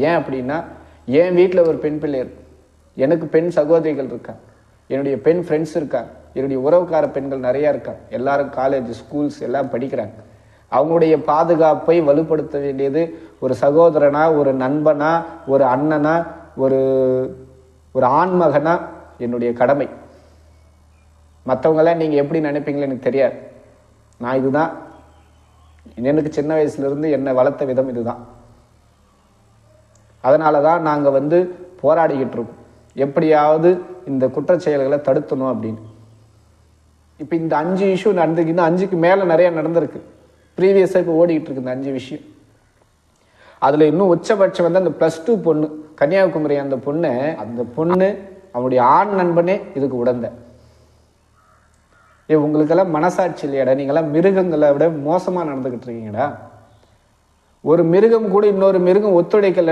ஏன் அப்படின்னா என் வீட்டில் ஒரு பெண் பிள்ளை இருக்கு. எனக்கு பெண் சகோதரிகள் இருக்காங்க. என்னுடைய பெண் ஃப்ரெண்ட்ஸ் இருக்காங்க. என்னுடைய உறவுக்கார பெண்கள் நிறையா இருக்காங்க. எல்லாரும் காலேஜ் ஸ்கூல்ஸ் எல்லாம் படிக்கிறாங்க. அவங்களுடைய பாதுகாப்பை வலுப்படுத்த வேண்டியது ஒரு சகோதரனா ஒரு நண்பனா ஒரு அண்ணனா ஒரு ஒரு ஆண்மகனா என்னுடைய கடமை. மற்றவங்களாம் நீங்கள் எப்படி நினைப்பீங்களோ எனக்கு தெரியாது. நான் இதுதான். எனக்கு சின்ன வயசுலேருந்து என்னை வளர்த்த விதம் இதுதான். அதனால தான் நாங்கள் வந்து போராடிக்கிட்டு இருக்கோம் எப்படியாவது இந்த குற்றச்செயல்களை தடுத்தணும் அப்படின்னு. இப்போ இந்த அஞ்சு இஷ்யூ நடந்துக்கு இன்னும் அஞ்சுக்கு மேலே நிறைய நடந்திருக்கு. ப்ரீவியஸாக இப்போ ஓடிக்கிட்டு இருக்கு இந்த அஞ்சு விஷயம். அதில் இன்னும் உச்சபட்சம் வந்து அந்த ப்ளஸ் டூ பொண்ணு கன்னியாகுமரி அந்த பொண்ணு அந்த பொண்ணு அவனுடைய ஆண் நண்பனே இதுக்கு உடந்த. ஏ உங்களுக்கெல்லாம் மனசாட்சி இல்லையாடா? நீங்களாம் மிருகங்களை விட மோசமாக நடந்துக்கிட்டு இருக்கீங்கடா ஒரு மிருகம் கூட இன்னொரு மிருகம் ஒத்துழைக்கல